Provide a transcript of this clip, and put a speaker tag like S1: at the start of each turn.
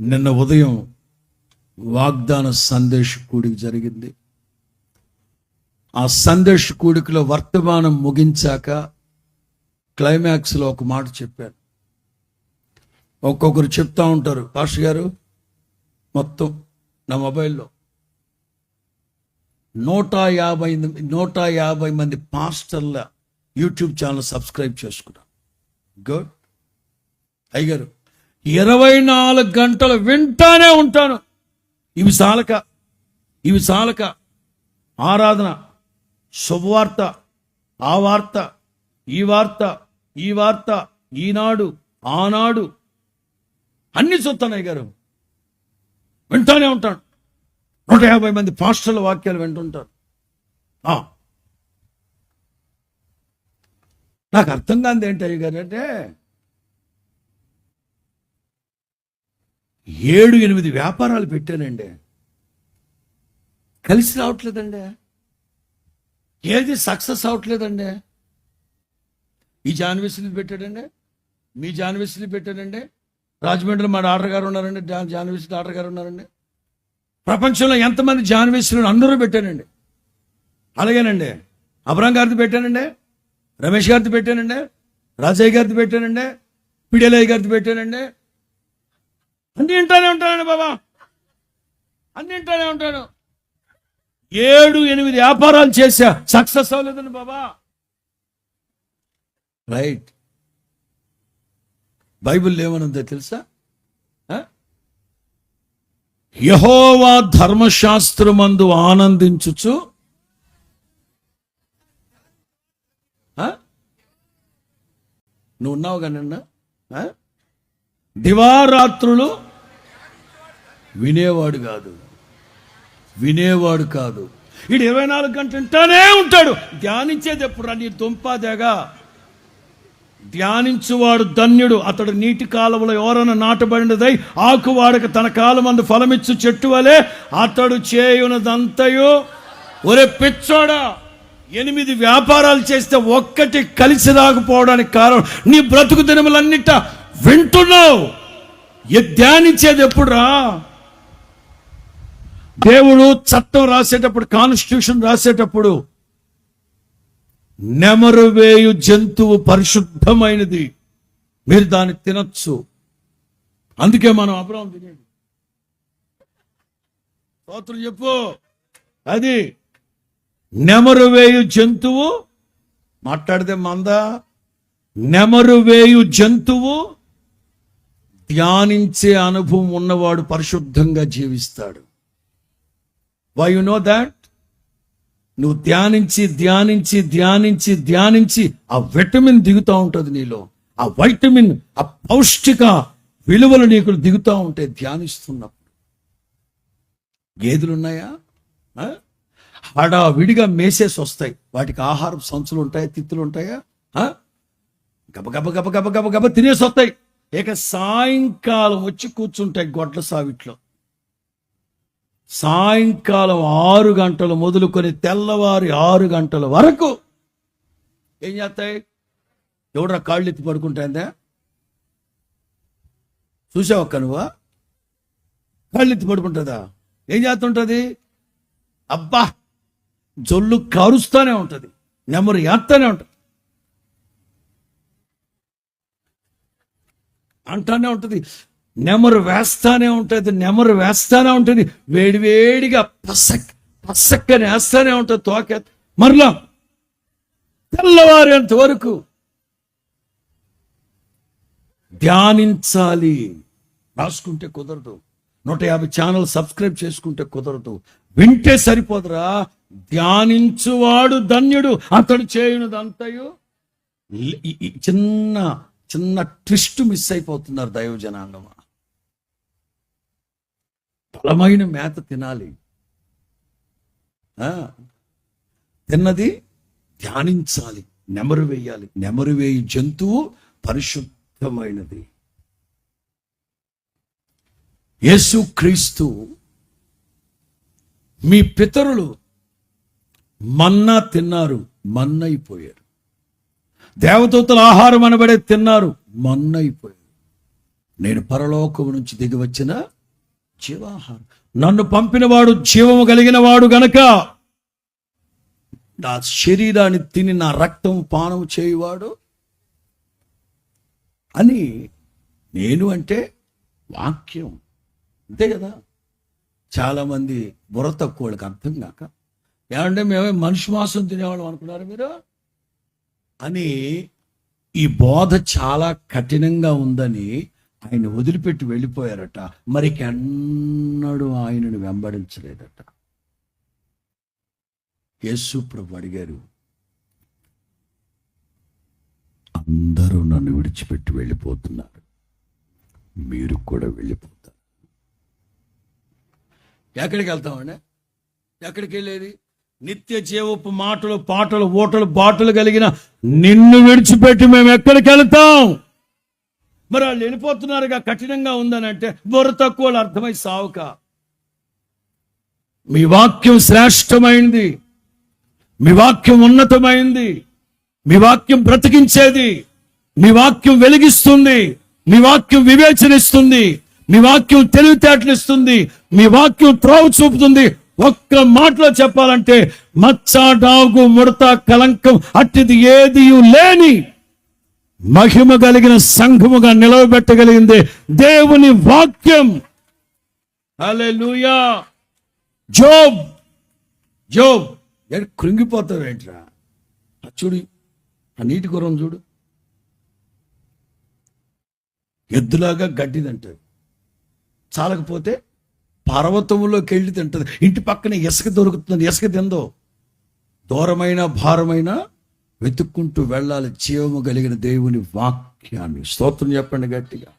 S1: నిన్న ఉదయం వాగ్దాన సందేశ కూడిక జరిగింది. ఆ సందేశ కూడికలో వర్తమానం ముగించాక క్లైమాక్స్లో ఒక మాట చెప్పారు ఒక్కొక్కరు చెప్తా ఉంటారు పాస్టర్ గారు మొత్తం నా మొబైల్లో నూట యాభై నూట యాభై మంది పాస్టర్ల యూట్యూబ్ ఛానల్ సబ్స్క్రైబ్ చేసుకున్నాను. గుడ్. అయ్యారు ఇరవై నాలుగు గంటలు వింటానే ఉంటాను. ఇవి చాలక ఇవి చాలక. ఆరాధన శుభవార్త ఆ వార్త ఈ వార్త ఈ వార్త ఈనాడు ఆనాడు. అన్ని చూస్తానయ్య గారు వింటానే ఉంటాను. నూట యాభై మంది పాస్టర్ల వాక్యాలు వింటుంటారు. నాకు అర్థం కాదు ఏంటి అయ్య గారు అంటే ఏడు ఎనిమిది వ్యాపారాలు పెట్టానండి. కలిసి రావట్లేదండి. ఏది సక్సెస్ అవట్లేదండి ఈ జాన్వేసులు పెట్టాడండి. మీ జాన్వేసులు పెట్టాడండి రాజమండ్రిలో మా డాక్టర్ గారు ఉన్నారండి. జా- జాన్వేసి డాక్టర్ గారు ఉన్నారండి. ప్రపంచంలో ఎంతమంది జాన్వేసులు అందరూ పెట్టానండి. అలాగేనండి. అబ్రాం గారిది పెట్టానండి. రమేష్ గారిది పెట్టానండి. రాజయ్య గారిది పెట్టానండి. పిడిలయ్య గారిది పెట్టానండి. అన్ని ఇంటానే ఉంటానండి బాబా. అన్ని ఇంటానే ఉంటాను ఏడు ఎనిమిది వ్యాపారాలు చేశా. సక్సెస్ అవ్వలేదండి బాబా. రైట్. బైబిల్ ఏమనుందో తెలుసా? ఆ? యహోవా ధర్మశాస్త్రమందు ఆనందించుచు ఆ? నువ్వు ఉన్నావు కానీ దివారాత్రులు వినేవాడు కాదు. వినేవాడు కాదు. ఇడు ఇరవై నాలుగు గంటలు వింటానే ఉంటాడు. ధ్యానించేది ఎప్పుడు నీ దుంపాదేగా? ధ్యానించువాడు ధన్యుడు. అతడు నీటి కాలువలో ఎవరైనా నాటబడినదై ఆకువాడక తన కాలమందు ఫలమిచ్చు చెట్టు వలె అతడు చేయునదంతయు. ఒరే పిచ్చోడా ఎనిమిది వ్యాపారాలు చేస్తే ఒక్కటి కలిసి రాకపోవడానికి కారణం నీ బ్రతుకు దినములన్నిట వింటున్నావు. ఎ- ధ్యానించేది ఎప్పుడురా? దేవుడు చట్టం రాసేటప్పుడు కాన్స్టిట్యూషన్ రాసేటప్పుడు నెమరు వేయు జంతువు పరిశుద్ధమైనది. మీరు దాన్ని తినొచ్చు. అందుకే మనం అబ్రాహం తినేది. స్తోత్రం చెప్పు. అది నెమరు వేయు జంతువు మాట్లాడితే మంద. నెమరు వేయు జంతువు ధ్యానించే అనుభవం ఉన్నవాడు పరిశుద్ధంగా జీవిస్తాడు. వై యు నో దాట్ నువ్వు ధ్యానించి ధ్యానించి ధ్యానించి ధ్యానించి ఆ విటమిన్ దిగుతూ ఉంటుంది నీలో. ఆ వైటమిన్ ఆ పౌష్టిక విలువలు నీకు దిగుతూ ఉంటాయి ధ్యానిస్తున్నప్పుడు. గేదెలు ఉన్నాయా ఆ? మేసేసి వస్తాయి. వాటికి ఆహారం సంచులు ఉంటాయా? తిత్తులు ఉంటాయా? గబ గబ గబ గబ గబ గబ తినేసి వస్తాయి. ఇక సాయంకాలం వచ్చి కూర్చుంటాయి గొడ్ల సావిట్లో. సాయంకాలం ఆరు గంటలు మొదలుకొని తెల్లవారి ఆరు గంటల వరకు ఏం చేస్తాయి? ఎవడరా కాళ్ళు ఎత్తి పడుకుంటాయిందా చూసావు అక్క నువ్వా కాళ్ళు ఎత్తి పడుకుంటుందా? ఏం చేస్తుంటుంది? అబ్బా! జొల్లు కరుస్తూనే ఉంటుంది. నెమరు ఎత్తనే ఉంటుంది. అంటానే ఉంటుంది. నెమరు వేస్తానే ఉంటుంది నెమరు వేస్తానే ఉంటుంది. వేడివేడిగా పసక్ పసక్కని వేస్తానే ఉంటుంది తోక. మరలా తెల్లవారేంత వరకు ధ్యానించాలి. రాసుకుంటే కుదరదు. నూట యాభై ఛానల్ సబ్స్క్రైబ్ చేసుకుంటే కుదరదు. వింటే సరిపోదురా. ధ్యానించువాడు ధన్యుడు. అతడు చేయునదంతయు చిన్న చిన్న ట్విస్ట్ మిస్ అయిపోతున్నారు దైవ జనాంగమా బలమైన మేత తినాలి. ఆ, తిన్నది ధ్యానించాలి నెమరు వేయాలి. నెమరు వేయి జంతువు పరిశుద్ధమైనది. యేసు క్రీస్తు మీ పితరులు మన్నా తిన్నారు మన్నైపోయారు. దేవదూతల ఆహారం అనబడే తిన్నారు మన్నైపోయారు. నేను పరలోకము నుంచి దిగి వచ్చిన జీవాహారం. నన్ను పంపినవాడు జీవము కలిగిన వాడు గనక నా శరీరాన్ని తిని నా రక్తం పానం చేయువాడు అని నేను అంటే వాక్యం. అంతే కదా? చాలామంది బుర్ర తక్కువ వాళ్ళకి అర్థం కాక. ఏమంటే మేమే మనిషి మాంసం తినేవాళ్ళం అనుకున్నారు మీరు? అని ఈ బోధ చాలా కఠినంగా ఉందని ఆయన వదిలిపెట్టి వెళ్ళిపోయారట. మరి ఎన్నడూ ఆయనను వెంబడించలేదట. యేసు ప్రభు అడిగారు అందరూ నన్ను విడిచిపెట్టి వెళ్ళిపోతున్నారు. మీరు కూడా వెళ్ళిపోతారు. ఎక్కడికి వెళ్తామండి? ఎక్కడికి వెళ్ళేది? నిత్య జీవపు మాటలు పాటలు ఓటలు బాటలు కలిగిన నిన్ను విడిచిపెట్టి మేము ఎక్కడికి వెళ్తాం? మరి వాళ్ళు వెళ్ళిపోతున్నారుగా కఠినంగా ఉందని అంటే బుర్ర తక్కువ అర్థమై సావుక. మీ వాక్యం శ్రేష్టమైంది. మీ వాక్యం ఉన్నతమైంది. మీ వాక్యం బ్రతికించేది. మీ వాక్యం వెలిగిస్తుంది. మీ వాక్యం వివేచనిస్తుంది. మీ వాక్యం తెలివితేటలిస్తుంది. మీ వాక్యం త్రోవ చూపుతుంది. ఒక్క మాటలో చెప్పాలంటే మచ్చ డాగు ముడత కలంకం అట్టిది ఏది లేని మహిమ కలిగిన సంఘముగా నిలవబెట్టగలిగింది దేవుని వాక్యం. హల్లెలూయా. జోబ్ జోబ్ ఎక్కడ కృంగిపోతావేంట్రా ఆ చూడు ఆ నీటి గురం చూడు. ఎద్దులాగా గడ్డి తింటుంది. చాలకపోతే పర్వతంలోకి వెళ్ళి తింటది. ఇంటి పక్కన ఇసుక దొరుకుతుంది ఇసుక తిందో. దూరమైన భారమైన వెతుక్కుంటూ వెళ్ళాలి జీవము కలిగిన దేవుని వాక్యాన్ని. స్తోత్రం చెప్పండి గట్టిగా.